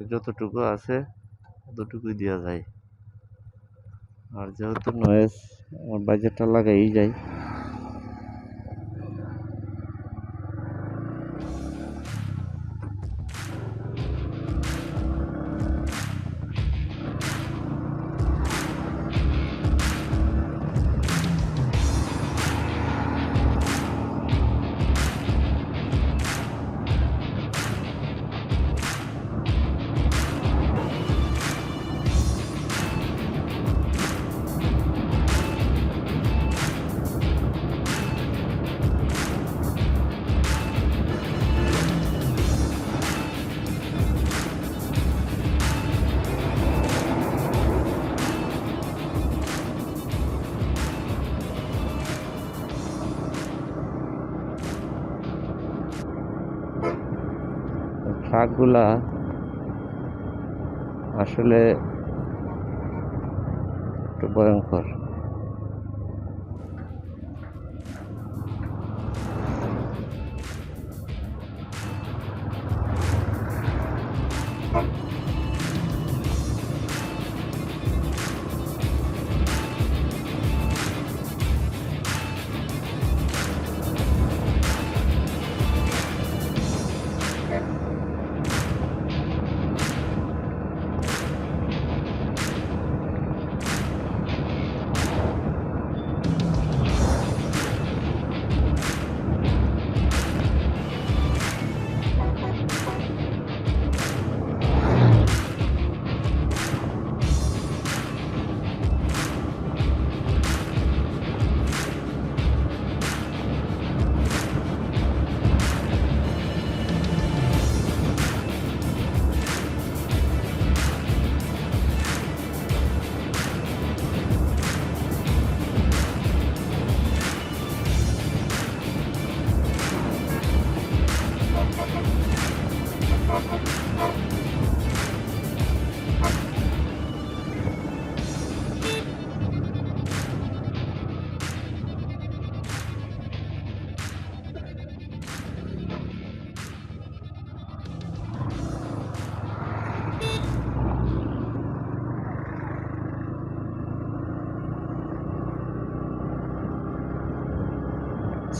যতটুকু আছে ততটুকুই দেওয়া যায়। আর যেহেতু নয়েস আমার বাজেটটা লাগাই যায়। ট্রাকগুলা আসলে একটু ভয়ঙ্কর।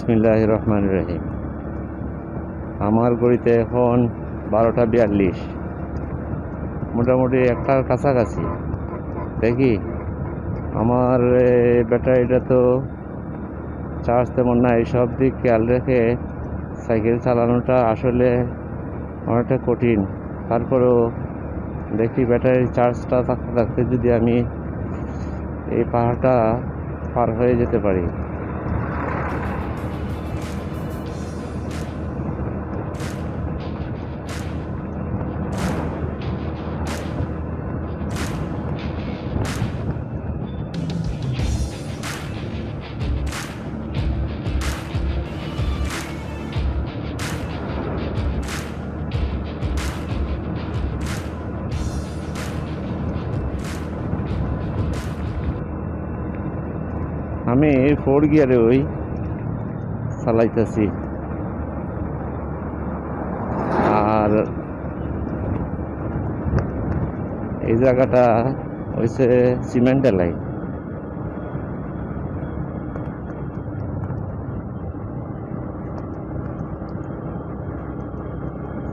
বিসমিল্লাহ রহমান রহিম আমার গড়িতে এখন বারোটা বিয়াল্লিশ। মোটামুটি একটার কাছাকাছি। দেখি, আমার ব্যাটারিটা তো চার্জ তেমন নাই, সব দিক খেয়াল রেখে সাইকেল চালানোটা আসলে অনেকটা কঠিন। তারপরেও দেখি ব্যাটারির চার্জটা থাকতে থাকতে যদি আমি এই পাহাড়টা পার হয়ে যেতে পারি। আমি ফোর গিয়ারে ওই চালাইতেছি। আর এই জায়গাটা হয়েছে সিমেন্ট এলাই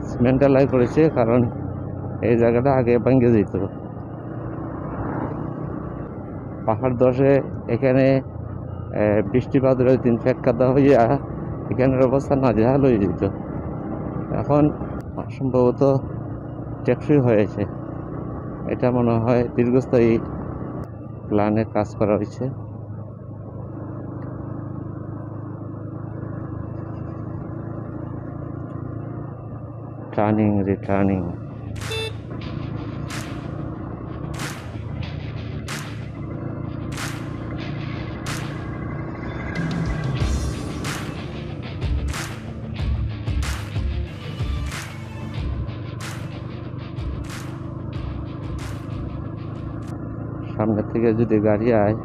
সিমেন্ট এলাই করেছে কারণ এই জায়গাটা আগে ভেঙে যেত। পাহাড় দশে এখানে আহ, বৃষ্টিপাতের দিন ফেক কাদা হইয়া এখানের অবস্থা নাজেহাল হয়ে যেত। এখন সম্ভবত টেকসই হয়েছে। এটা মনে হয় দীর্ঘস্থায়ী প্ল্যানে কাজ করা হয়েছে। টার্নিং রিটার্নিং সামনে থেকে যদি গাড়ি আয়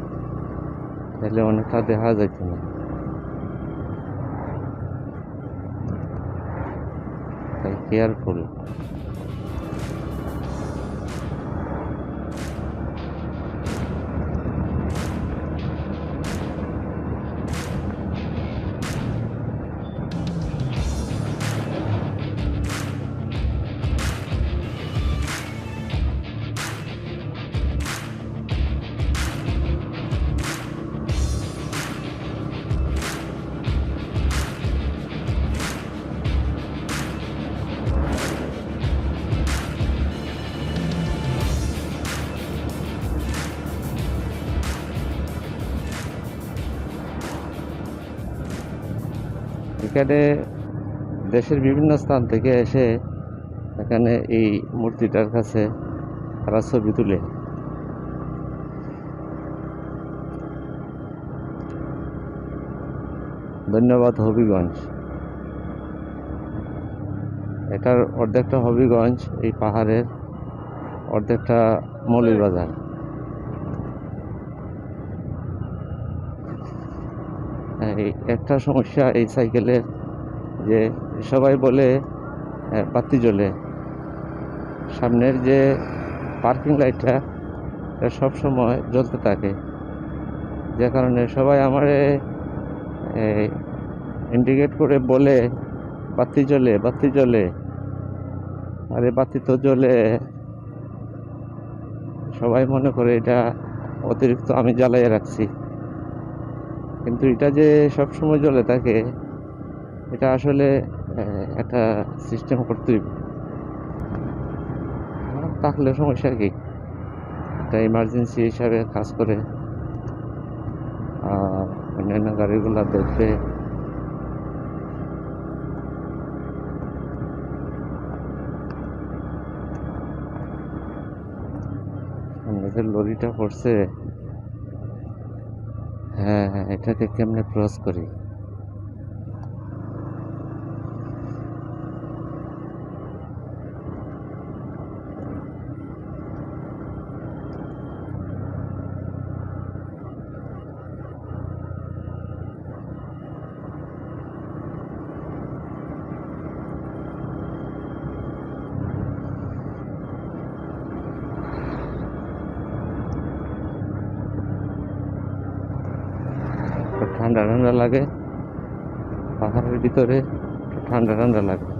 তাহলে অনেকটা দেখা যাইত না। তাই কেয়ারফুল এখানে দেশের বিভিন্ন স্থান থেকে এসে এখানে এই মূর্তিটার কাছে তারা ছবি তুলে। ধন্যবাদ হবিগঞ্জ। এটার অর্ধেকটা হবিগঞ্জ, এই পাহাড়ের অর্ধেকটা মৌলভীবাজার একটা সমস্যা এই সাইকেলের যে সবাই বলে বাতি জ্বলে। সামনের যে পার্কিং লাইটটা, এটা সবসময় জ্বলতে থাকে। যে কারণে সবাই আমারে ইন্ডিকেট করে বলে, বাতি জ্বলে বাতি জ্বলে। আরে বাতি তো জ্বলে। সবাই মনে করে এটা অতিরিক্ত আমি জ্বালাইয়ে রাখছি। কিন্তু এটা যে সব সময় জ্বলে থাকে এটা আসলে একটা সিস্টেম করতেই থাকলে সমস্যা কি? এটা ইমার্জেন্সি হিসাবে কাজ করে অন্যান্য গাড়িগুলো দেখবে সামনে যে লরিটা পড়ছে। হ্যাঁ হ্যাঁ এটাকে কেমনে ক্রস করি একটু ঠান্ডা ঠান্ডা লাগে। পাহাড়ের ভিতরে ঠান্ডা ঠান্ডা লাগে।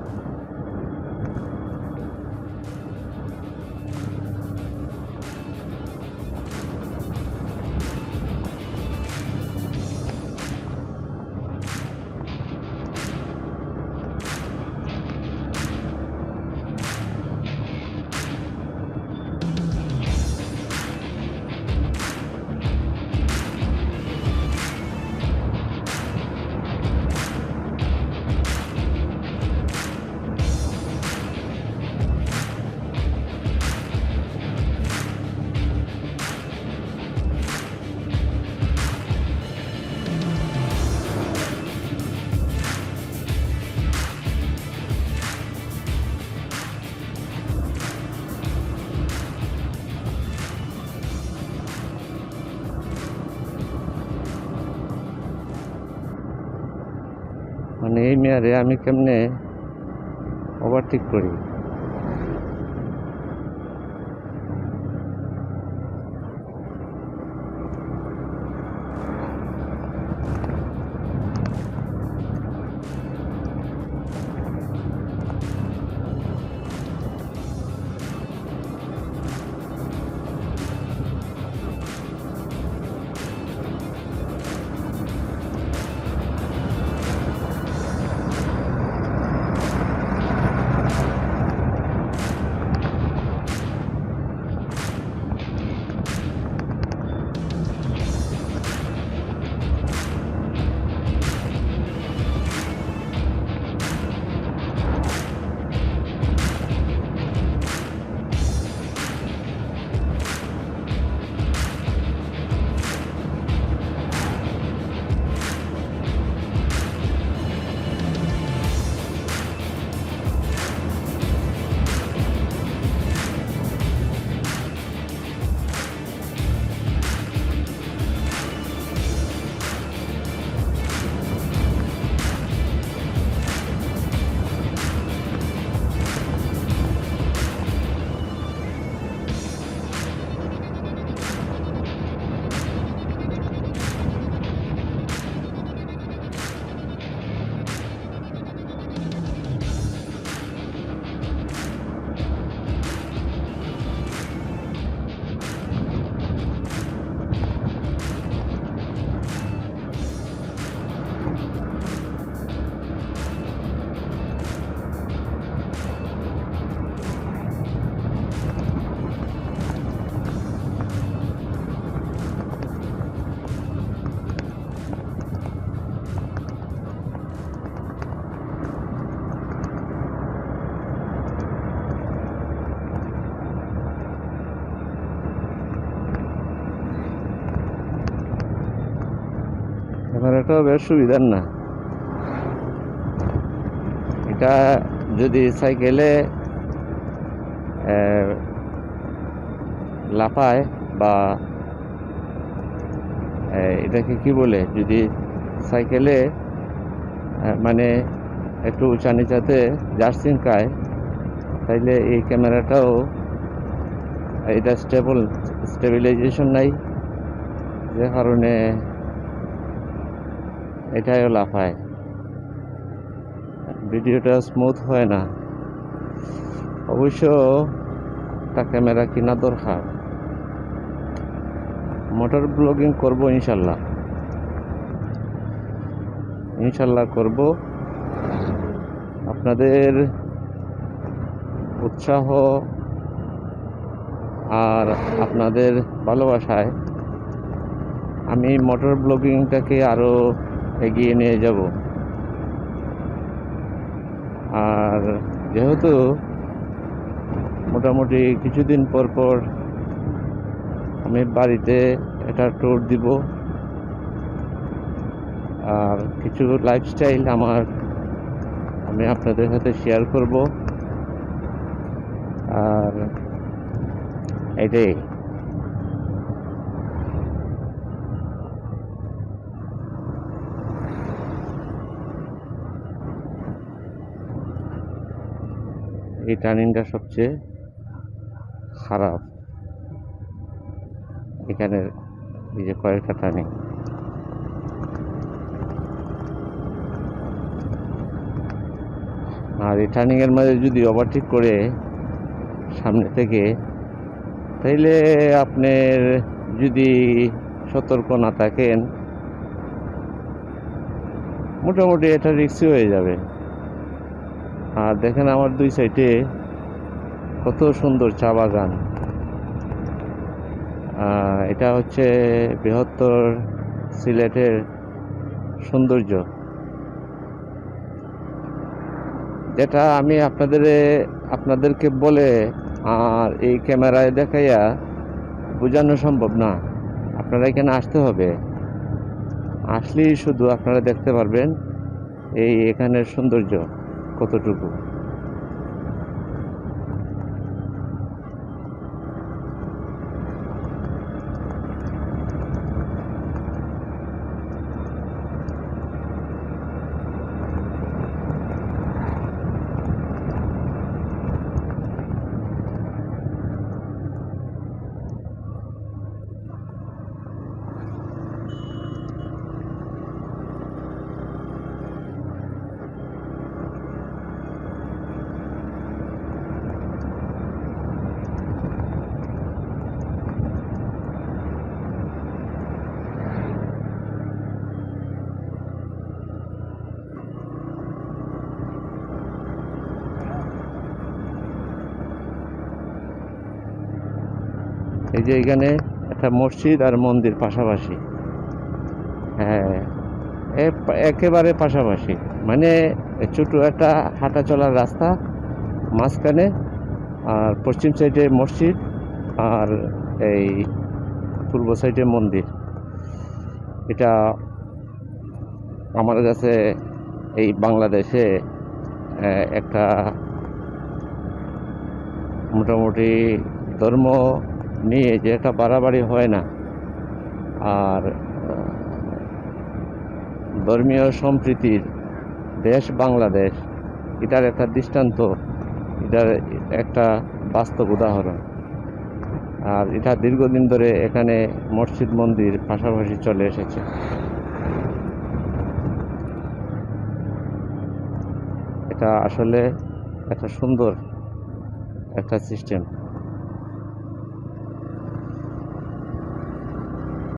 মানে এই মেয়ারে আমি কেমনে ওভারটেক করি? ক্যামেরাটাও বেশ সুবিধার না। এটা যদি সাইকেলে লাফায় বা এটাকে কি বলে? যদি সাইকেলে মানে একটু উঁচা নিচাতে জার্সিং খায় তাইলে এই ক্যামেরাটাও এটা স্টেবল, স্টেবিলাইজেশন নাই। যে কারণে এটাও লাফায় ভিডিওটা স্মুথ হয় না। অবশ্য একটা ক্যামেরা কেনা দরকার। মোটর ব্লগিং করব ইনশাল্লাহ। ইনশাল্লাহ করব। আপনাদের উৎসাহ আর আপনাদের ভালোবাসায় আমি মোটর ব্লগিংটাকে আরও এগিয়ে নিয়ে যাব। আর যেহেতু মোটামুটি কিছুদিন পর পর আমি বাড়িতে একটা ট্যুর দিব, আর কিছু লাইফস্টাইল আমার আমি আপনাদের সাথে শেয়ার করব। আর এটাই। এই টার্নিংটা সবচেয়ে খারাপ। এখানে এই যে কয়েকটা টার্নিং আর এই টার্নিংয়ের মাঝে যদি ওভারটেক করে সামনে থেকে, তাইলে আপনার যদি সতর্ক না থাকেন, মোটামুটি এটা রিক্সি হয়ে যাবে। আর দেখেন আমার দুই সাইডে কত সুন্দর চা বাগান। এটা হচ্ছে বৃহত্তর সিলেটের সৌন্দর্য। যেটা আমি আপনাদের, আপনাদেরকে বলে আর এই ক্যামেরায় দেখাইয়া বোঝানো সম্ভব না। আপনারা এখানে আসতে হবে। আসলেই শুধু আপনারা দেখতে পারবেন এই এখানের সৌন্দর্য। কতটুকু? এই যে এখানে একটা মসজিদ আর মন্দির পাশাপাশি। হ্যাঁ একেবারে পাশাপাশি। মানে ছোট একটা হাঁটা চলার রাস্তা মাঝখানে আর পশ্চিম সাইডে মসজিদ আর এই পূর্ব সাইডে মন্দির। এটা আমার কাছে এই বাংলাদেশে একটা মোটামুটি ধর্ম নিয়ে যে একটা বাড়াবাড়ি হয় না। আর ধর্মীয় সম্প্রীতির দেশ বাংলাদেশ, এটার একটা দৃষ্টান্ত, এটার একটা বাস্তব উদাহরণ। আর এটা দীর্ঘদিন ধরে এখানে মসজিদ মন্দির পাশাপাশি চলে এসেছে। এটা আসলে একটা সুন্দর একটা সিস্টেম।